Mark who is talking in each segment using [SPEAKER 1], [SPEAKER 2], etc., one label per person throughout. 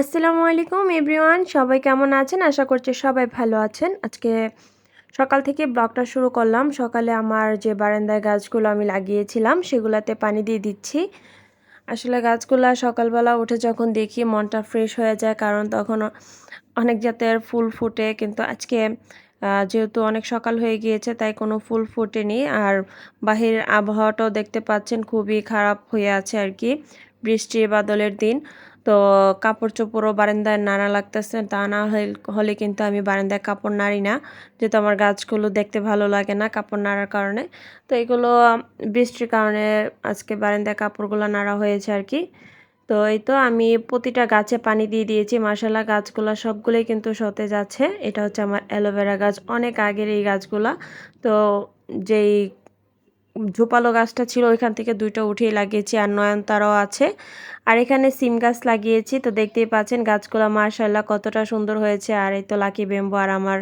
[SPEAKER 1] আসসালামু আলাইকুম, এভরিওয়ান। সবাই কেমন আছেন? আশা করছি সবাই ভালো আছেন। আজকে সকাল থেকে ব্লগটা শুরু করলাম। সকালে আমার যে বারান্দায় গাছগুলো আমি লাগিয়েছিলাম, সেগুলাতে পানি দিয়ে দিচ্ছি। আসলে গাছগুলো সকালবেলা উঠে যখন দেখি মনটা ফ্রেশ হয়ে যায়, কারণ তখন অনেক জাতের ফুল ফুটে। কিন্তু আজকে যেহেতু অনেক সকাল হয়ে গিয়েছে, তাই কোনো ফুল ফুটেনি। আর বাহিরের আবহাওয়াটাও দেখতে পাচ্ছেন, খুবই খারাপ হয়ে আছে আর কি বৃষ্টি বাদলের দিন। তো কাপড় চোপড়ও বারান্দায় নাড়া লাগতেছে, তা না হলে কিন্তু আমি বারান্দায় কাপড় নাড়ি না। যেহেতু আমার গাছগুলো দেখতে ভালো লাগে না কাপড় নাড়ার কারণে। তো এগুলো বৃষ্টির কারণে আজকে বারান্দায় কাপড়গুলো নাড়া হয়েছে আর কি। তো এই তো আমি প্রতিটা গাছে পানি দিয়ে দিয়েছি মাসালা গাছগুলো সবগুলোই কিন্তু সতেজ আছে। এটা হচ্ছে আমার অ্যালোভেরা গাছ, অনেক আগের এই গাছগুলা। তো যেই ঝোপালো গাছটা ছিল, ওইখান থেকে দুইটা উঠিয়ে লাগিয়েছি আর নয়নতারাও আছে। আর এখানে সিম গাছ লাগিয়েছি, তো দেখতেই পাচ্ছেন গাছগুলো মার্শাল্লাহ কতটা সুন্দর হয়েছে। আর এই তো লাকি বেম্বো আর আমার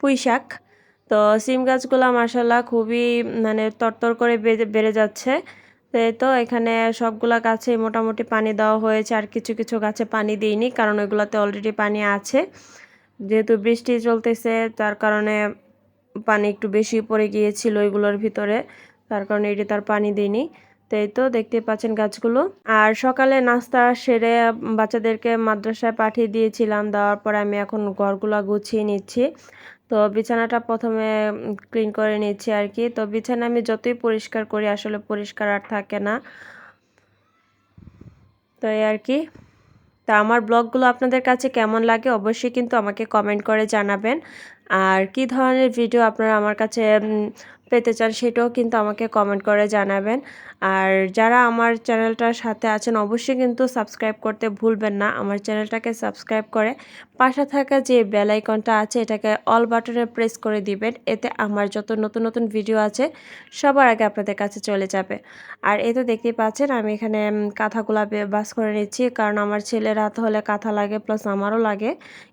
[SPEAKER 1] পুঁই শাক তো সিম গাছগুলো মার্শাল্লাহ খুবই মানে তরতর করে বেড়ে যাচ্ছে। তো এখানে সবগুলা গাছে মোটামুটি পানি দেওয়া হয়েছে, আর কিছু কিছু গাছে পানি দিইনি, কারণ ওইগুলোতে অলরেডি পানি আছে। যেহেতু বৃষ্টি চলতেছে, তার কারণে পানি একটু বেশি পড়ে গিয়েছিল ওইগুলোর ভিতরে। তার কারণে এটি তার পানি দিইনি তাই তো দেখতে পাচ্ছেন গাছগুলো। আর সকালে নাস্তা সেরে বাচ্চাদেরকে মাদ্রাসায় পাঠিয়ে দিয়েছিলাম। দেওয়ার পরে আমি এখন ঘরগুলো গুছিয়ে নিচ্ছি। তো বিছানাটা প্রথমে ক্লিন করে নিচ্ছি আর কি। তো বিছানা আমি যতই পরিষ্কার করি, আসলে পরিষ্কার আর থাকে না। তো এই আর কি। তা আমার ব্লগগুলো আপনাদের কাছে কেমন লাগে অবশ্যই কিন্তু আমাকে কমেন্ট করে জানাবেন। আর কি ধরনের ভিডিও আপনারা আমার কাছে পেতে চান সেটাও কিন্তু আমাকে কমেন্ট করে জানাবেন। আর যারা আমার চ্যানেলটার সাথে আছেন, অবশ্যই কিন্তু সাবস্ক্রাইব করতে ভুলবেন না। আমার চ্যানেলটাকে সাবস্ক্রাইব করে পাশে থাকা যে বেল আইকনটা আছে, এটাকে অল বাটনে প্রেস করে দিবেন। এতে আমার যত নতুন নতুন ভিডিও আছে, সবার আগে আপনাদের কাছে চলে যাবে। আর এতে দেখতেই পাচ্ছেন, আমি এখানে কাঁথাগুলা বাস করে নিচ্ছি। কারণ আমার ছেলের হাত হলে কাঁথা লাগে প্লাস আমারও লাগে।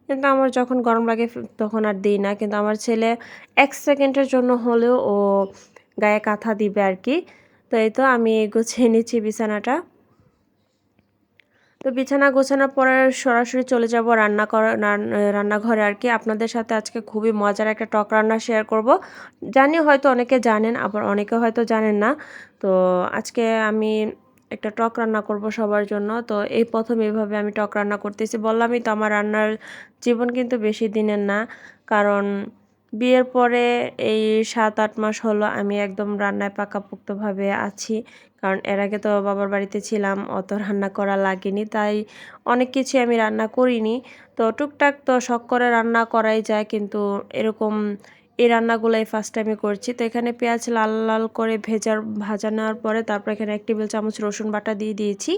[SPEAKER 1] কিন্তু আমার যখন গরম লাগে তখন আর দিই না। কিন্তু আমার ছেলে এক সেকেন্ডের জন্য হলেও ও গায়ে কাঁথা দিবে আর কি। তো এই তো আমি গুছিয়ে নিচ্ছি বিছানাটা। তো বিছানা গোছানোর পরে সরাসরি চলে যাব রান্না করা রান্নাঘরে আর কি। আপনাদের সাথে আজকে খুবই মজার একটা টক রান্না শেয়ার করব। জানি হয়তো অনেকে জানেন, আবার অনেকে হয়তো জানেন না। তো আজকে আমি একটা টক রান্না করব সবার জন্য। তো এই প্রথম এইভাবে আমি টক রান্না করতেছি। বললামই তো আমার রান্নার জীবন কিন্তু বেশি দিনের না। কারণ বিয়ের পরে এই সাত, আট মাস হলো আমি একদম রান্নায় পাকাপোক্তভাবে আছি। কারণ এর আগে তো বাবার বাড়িতে ছিলাম, অত রান্না করা লাগেনি। তাই অনেক কিছু আমি রান্না করিনি। তো টুকটাক তো শখ করে রান্না করাই যায়, কিন্তু এরকম এই রান্নাগুলোই ফার্স্ট টাইমে করছি। তো এখানে পেঁয়াজ লাল লাল করে ভেজার ভাজা নেওয়ার পরে তারপর এখানে এক টেবিল চামচ রসুন বাটা দিয়ে দিয়েছি।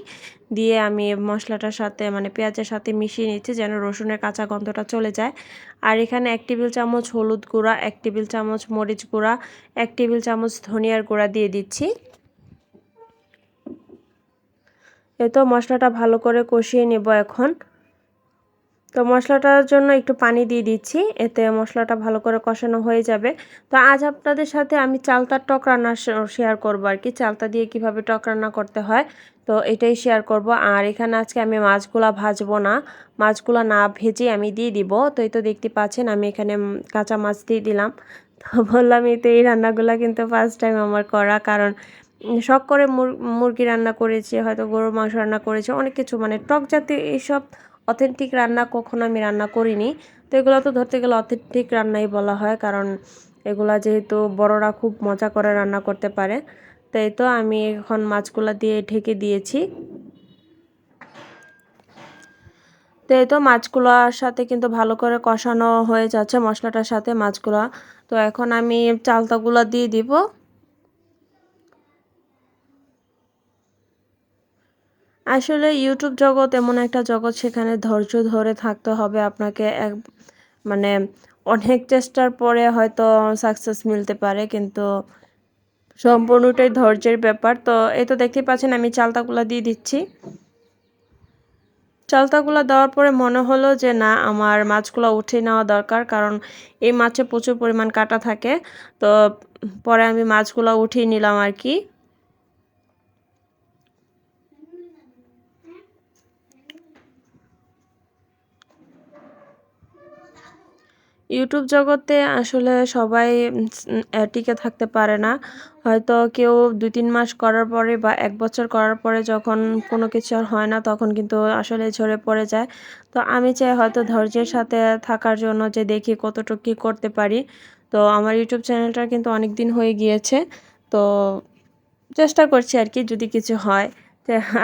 [SPEAKER 1] দিয়ে আমি মশলাটার সাথে মানে পেঁয়াজের সাথে মিশিয়ে নিচ্ছি যেন রসুনের কাঁচা গন্ধটা চলে যায়। আর এখানে এক টেবিল চামচ হলুদ গুঁড়া, এক টেবিল চামচ মরিচ গুঁড়া, এক টেবিল চামচ ধনিয়ার গুঁড়া দিয়ে দিচ্ছি। এ তো মশলাটা ভালো করে কষিয়ে নেব এখন। তো মশলাটার জন্য একটু পানি দিয়ে দিচ্ছি, এতে মশলাটা ভালো করে কষানো হয়ে যাবে। তো আজ আপনাদের সাথে আমি চালতার টক রান্না শেয়ার করব আর কি, চালতা দিয়ে কীভাবে টক রান্না করতে হয়। তো এটাই শেয়ার করব। আর এখানে আজকে আমি মাছগুলা ভাজবো না, মাছগুলো না ভেজে আমি দিয়ে দিব। তো এই তো দেখতে পাচ্ছেন, আমি এখানে কাঁচা মাছ দিয়ে দিলাম। তো বললাম, এই তো এই রান্নাগুলো কিন্তু ফার্স্ট টাইম আমার করা। কারণ শখ করে মুরগি রান্না করেছি, হয়তো গরুর মাংস রান্না করেছি, অনেক কিছু মানে টক জাতীয় এইসব অথেন্টিক রান্না কখনো আমি রান্না করিনি। তো এগুলো তো ধরতে গেলে অথেন্টিক রান্নাই বলা হয়, কারণ এগুলা যেহেতু বড়রা খুব মজা করে রান্না করতে পারে। তাই তো আমি এখন মাছগুলো দিয়ে ঢেকে দিয়েছি। তো এই তো মাছগুলোর সাথে কিন্তু ভালো করে কষানো হয়ে যাচ্ছে মশলাটার সাথে মাছগুলো। তো এখন আমি চালতাগুলো দিয়ে দিব। আসলে ইউটিউব জগৎ এমন একটা জগৎ সেখানে ধৈর্য ধরে থাকতে হবে আপনাকে এক মানে অনেক চেষ্টার পরে হয়তো সাকসেস মিলতে পারে, কিন্তু সম্পূর্ণটাই ধৈর্যের ব্যাপার। তো এই তো দেখতেই পাচ্ছেন আমি চালতাগুলো দিয়ে দিচ্ছি। চালতাগুলো দেওয়ার পরে মনে হলো যে না, আমার মাছগুলো উঠে নেওয়া দরকার, কারণ এই মাছে প্রচুর পরিমাণ কাটা থাকে। তো পরে আমি মাছগুলো উঠিয়ে নিলাম আর কি। ইউটিউব জগতে আসলে সবাই টিকে থাকতে পারে না। হয়তো কেউ দুই তিন মাস করার পরে বা এক বছর করার পরে যখন কোনো কিছু আর হয় না, তখন কিন্তু আসলে ঝরে পড়ে যায়। তো আমি চাই হয়তো ধৈর্যের সাথে থাকার জন্য যে দেখি কতটুকু কী করতে পারি। তো আমার ইউটিউব চ্যানেলটা কিন্তু অনেক দিন হয়ে গিয়েছে। তো চেষ্টা করছি আর কি যদি কিছু হয়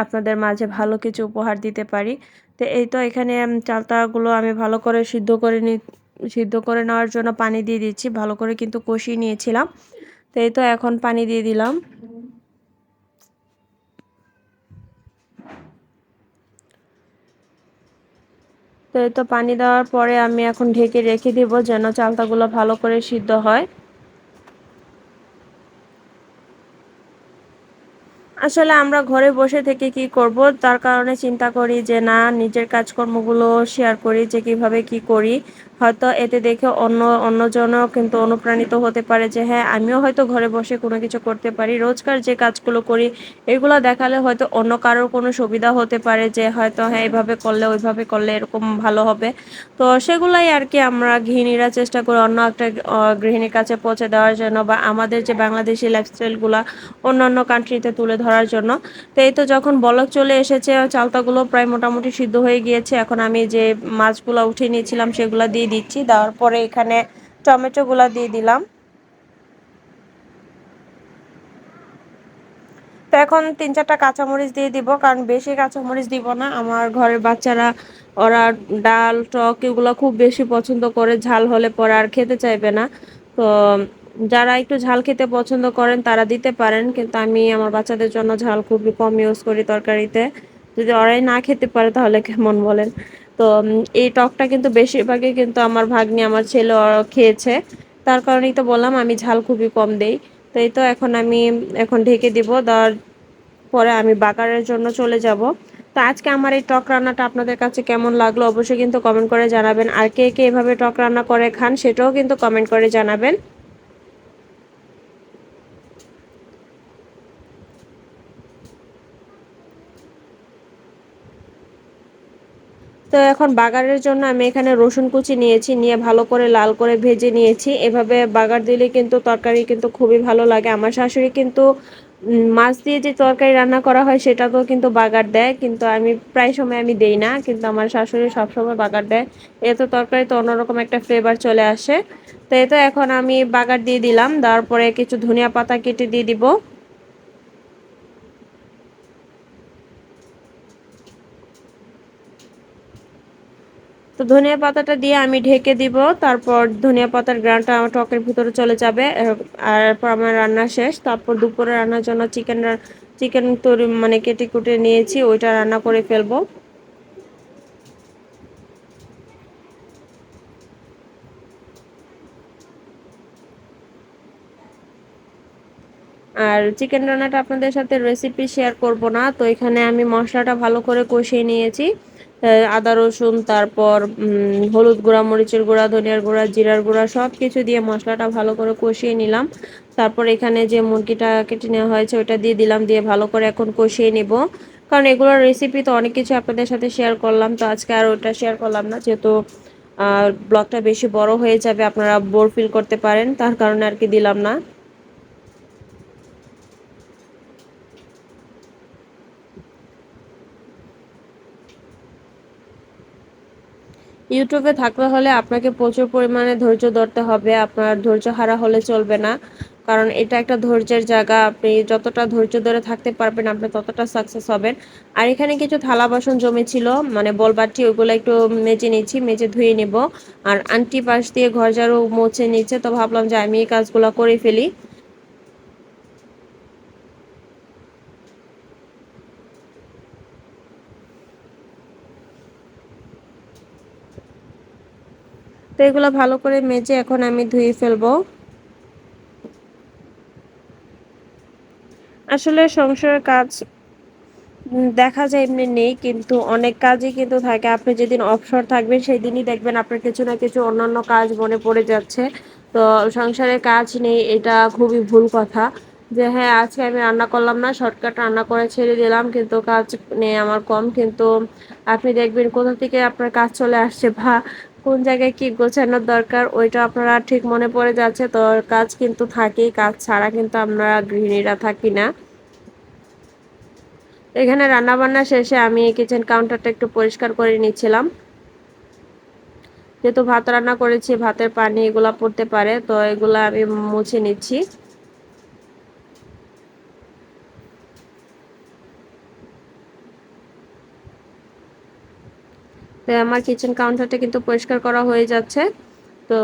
[SPEAKER 1] আপনাদের মাঝে ভালো কিছু উপহার দিতে পারি। তো এই তো এখানে চালতাগুলো আমি ভালো করে সিদ্ধ করে নি সিদ্ধ করে নেওয়ার জন্য পানি দিয়ে দিচ্ছি। ভালো করে কিন্তু কষিয়ে নিয়েছিলাম। তো এই তো এখন পানি দিয়ে দিলাম। তো এই তো পানি দেওয়ার পরে আমি এখন ঢেকে রেখে দিব যেন চালতাগুলো ভালো করে সিদ্ধ হয়। আসলে আমরা ঘরে বসে থেকে কি করব? তার কারণে চিন্তা করি যে, না, নিজের কাজকর্মগুলো শেয়ার করি যে, কীভাবে কি করি। হয়তো এতে দেখে অন্য, অন্যজনও কিন্তু অনুপ্রাণিত হতে পারে যে হ্যাঁ আমিও হয়তো ঘরে বসে কোনো কিছু করতে পারি। রোজকার যে কাজগুলো করি, এগুলো দেখালে হয়তো অন্য কারোর কোনো সুবিধা হতে পারে যে, হয়তো হ্যাঁ এভাবে করলে, ওইভাবে করলে এরকম ভালো হবে। তো সেগুলাই আর কি আমরা গৃহিণীরা চেষ্টা করি অন্য একটা গৃহিণীর কাছে পৌঁছে দেওয়ার জন্য বা আমাদের যে বাংলাদেশি লাইফস্টাইলগুলো অন্যান্য কান্ট্রিতে তুলে ধরার জন্য। তো এই তো যখন বলক চলে এসেছে, চালতাগুলো প্রায় মোটামুটি সিদ্ধ হয়ে গিয়েছে। এখন আমি যে মাছগুলো উঠিয়ে নিয়েছিলাম, সেগুলো দিয়ে দিচ্ছি, দেওয়ার পরে এখানে টমেটোগুলো দিয়ে দিলাম। তো এখন তিন চারটা কাঁচামরিচ দিয়ে দিব, কারণ বেশি কাঁচামরিচ দিব না। আমার ঘরের বাচ্চারা, ওরা ডাল, টক এগুলো খুব বেশি পছন্দ করে, ঝাল হলে পরে আর খেতে চাইবে না। তো যারা একটু ঝাল খেতে পছন্দ করেন, তারা দিতে পারেন, কিন্তু আমি আমার বাচ্চাদের জন্য ঝাল খুবই কম ইউজ করি তরকারিতে। যদি ওরাই না খেতে পারে, তাহলে কেমন বলেন? তো এই টকটা কিন্তু বেশিরভাগই কিন্তু আমার ভাগ্নি আমার ছেলে খেয়েছে। তার কারণেই তো বললাম, আমি ঝাল খুবই কম দেই। তো এই তো এখন আমি, এখন ঢেকে দিব। দেওয়ার পরে আমি বাগারের জন্য চলে যাব। তো আজকে আমার এই টক রান্নাটা আপনাদের কাছে কেমন লাগল অবশ্যই কিন্তু কমেন্ট করে জানাবেন। আর কে কে এভাবে টক রান্না করে খান সেটাও কিন্তু কমেন্ট করে জানাবেন। তো এখন বাগারের জন্য আমি এখানে রসুন কুচি নিয়েছি, নিয়ে ভালো করে লাল করে ভেজে নিয়েছি। এভাবে বাগার দিলে কিন্তু তরকারি কিন্তু খুবই ভালো লাগে। আমার শাশুড়ি কিন্তু মাছ দিয়ে যে তরকারি রান্না করা হয় সেটাতেও কিন্তু বাগার দেয়। কিন্তু আমি প্রায় সময় আমি দেই না, কিন্তু আমার শাশুড়ি সবসময় বাগার দেয়। এতে তরকারি তো অন্যরকম একটা ফ্লেভার চলে আসে। তো এতো এখন আমি বাগার দিয়ে দিলাম। তারপরে কিছু ধনিয়া পাতা কেটে দিয়ে দিব। তো ধনিয়া পাতাটা দিয়ে আমি ঢেকে দিব, তারপর ধনিয়া পাতার গ্রানটা আমার টকের ভিতরে চলে যাবে আর আমার রান্না শেষ, তারপর দুপুরে রান্নার জন্য চিকেন চিকেন তৈরি মানে কেটে কুটে নিয়েছি, ওইটা রান্না করে ফেলব। আর চিকেন রান্নাটা আপনাদের সাথে রেসিপি শেয়ার করব না, তো এখানে আমি মশলাটা ভালো করে কষিয়ে নিয়েছি। আদা, রসুন, তারপর হলুদ গুঁড়া, মরিচের গুঁড়া, ধনিয়ার গুঁড়া, জিরার গুঁড়া সব কিছু দিয়ে মশলাটা ভালো করে কষিয়ে নিলাম। তারপর এখানে যে মুরগিটা কেটে নেওয়া হয়েছে ওটা দিয়ে দিলাম, দিয়ে ভালো করে এখন কষিয়ে নিব। কারণ এগুলোর রেসিপি তো অনেক কিছু আপনাদের সাথে শেয়ার করলাম, তো আজকে আর ওটা শেয়ার করলাম না, যেহেতু ব্লগটা বেশি বড় হয়ে যাবে, আপনারা বোর ফিল করতে পারেন, তার কারণে আর কি দিলাম না। ইউটিউবে থাকতে হলে আপনাকে প্রচুর পরিমাণে ধৈর্য ধরতে হবে। আপনার ধৈর্য হারা হলে চলবে না। কারণ এটা একটা ধৈর্যের জায়গা। আপনি যতটা ধৈর্য ধরে থাকতে পারবেন, আপনি ততটা সাকসেস হবেন। আর এখানে কিছু থালা বাসন জমেছিল মানে বলবাটি ওইগুলো একটু মেজে নিচ্ছি, মেজে ধুয়ে নেব। আর আন্টি পাশ দিয়ে ঘর ঝাড়ু মুছে নিচ্ছে, তো ভাবলাম যে আমি এই কাজগুলো করে ফেলি। এগুলো ভালো করে মেজে এখন আমি ধুয়ে ফেলব। আসলে সংসারের কাজ দেখা যায় এমনি নেই, কিন্তু অনেক কাজই কিন্তু থাকে। আপনি যেদিন অবসর থাকবেন সেই দিনই দেখবেন আপনার কিছু না কিছু অন্যান্য কাজ মনে পড়ে যাচ্ছে। তো সংসারের কাজ নেই, এটা খুবই ভুল কথা। যে হ্যাঁ আজকে আমি রান্না করলাম না শর্টকাট রান্না করে ছেড়ে দিলাম, কিন্তু কাজ নেই, আমার কম। কিন্তু আপনি দেখবেন কোথা থেকে আপনার কাজ চলে আসছে বা কোন জায়গায় কি গোছানোর দরকার, ওইটা আপনারা ঠিক মনে পড়ে যাচ্ছে। তো কাজ কিন্তু থাকেই, কাজ ছাড়া কিন্তু আমরা গৃহিণীরা থাকি না। এখানে রান্নাবান্না শেষে আমি কিচেন কাউন্টারটা একটু পরিষ্কার করে নিচ্ছিলাম। যেহেতু ভাত রান্না করেছি, ভাতের পানি এগুলা পড়তে পারে, তো এগুলা আমি মুছে নিচ্ছি। তো আমার কিচেন কাউন্টারটা কিন্তু পরিষ্কার করা হয়ে যাচ্ছে। তো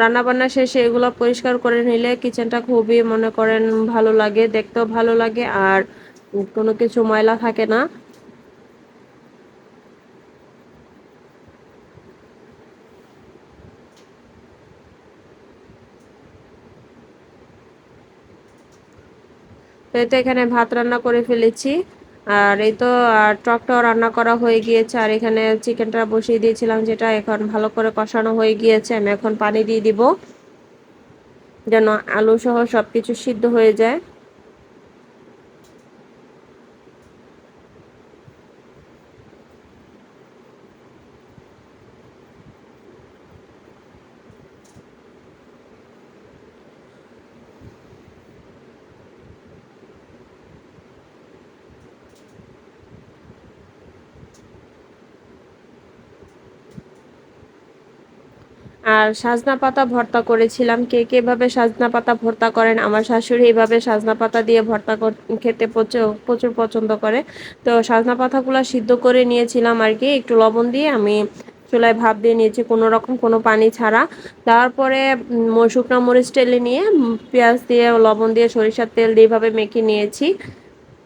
[SPEAKER 1] রান্নাবান্না শেষে এগুলো পরিষ্কার করে নিলে কিচেনটা খুবই মনে করেন ভালো লাগে, দেখতেও ভালো লাগে আর কোনো কিছু ময়লা থাকে না। তো এখানে ভাত রান্না করে ফেলেছি। আর এই তো টকটাও রান্না করা হয়ে গিয়েছে। আর এখানে চিকেনটা বসিয়ে দিয়েছিলাম, যেটা এখন ভালো করে কষানো হয়ে গিয়েছে। আমি এখন পানি দিয়ে দিব, যেন আলু সহ সব কিছু সিদ্ধ হয়ে যায়। আর সাজনা পাতা ভর্তা করেছিলাম। কে কে ভাবে সাজনা পাতা ভর্তা করেন? আমার শাশুড়ি এইভাবে সাজনা পাতা দিয়ে ভর্তা খেতে প্রচুর প্রচুর পছন্দ করে। তো সাজনা পাতাগুলো সিদ্ধ করে নিয়েছিলাম আর কি। একটু লবণ দিয়ে আমি চুলায় ভাপ দিয়ে নিয়েছি কোনো রকম কোনো পানি ছাড়া। তারপরে শুকনো মরিচ টেলে নিয়ে পেঁয়াজ দিয়ে, লবণ দিয়ে, সরিষার তেল দিয়ে এইভাবে মেখে নিয়েছি।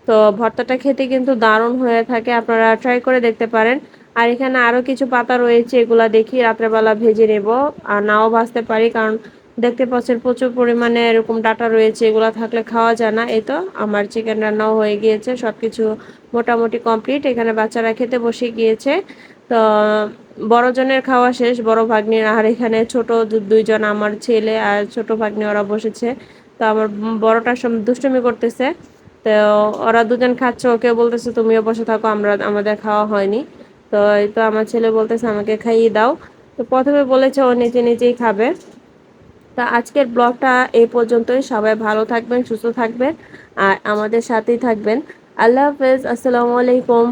[SPEAKER 1] তো ভর্তাটা খেতে কিন্তু দারুণ হয়ে থাকে। আপনারা ট্রাই করে দেখতে পারেন। আর এখানে আরও কিছু পাতা রয়েছে, এগুলা দেখি রাত্রেবেলা ভেজে নেব। আর নাও ভাজতে পারি, কারণ দেখতে পাচ্ছেন প্রচুর পরিমাণে এরকম ডাটা রয়েছে, এগুলো থাকলে খাওয়া যায় না। এই তো, আমার চিকেন রান্নাও হয়ে গিয়েছে সব কিছু মোটামুটি কমপ্লিট। এখানে বাচ্চারা খেতে বসে গিয়েছে। তো, বড়জনের খাওয়া শেষ, বড় ভাগ্নির, আর এখানে ছোট দুইজন, আমার ছেলে আর ছোট ভাগ্নি, ওরা বসেছে। তো আমার বড়টা সব দুষ্টুমি করতেছে। তো ওরা দুজন খাচ্ছে ওকে বলতেছে, তুমিও বসে থাকো, আমরা আমাদের খাওয়া হয়নি। তো এই তো আমার ছেলে বলতেছে, আমাকে খাইয়ে দাও। তো প্রথমে বলেছে, ও নিজে নিজেই খাবে। তা আজকের ব্লগটা এই পর্যন্তই। সবাই ভালো থাকবেন, সুস্থ থাকবেন, আর আমাদের সাথেই থাকবেন। আল্লাহ হাফেজ, আসসালামু আলাইকুম।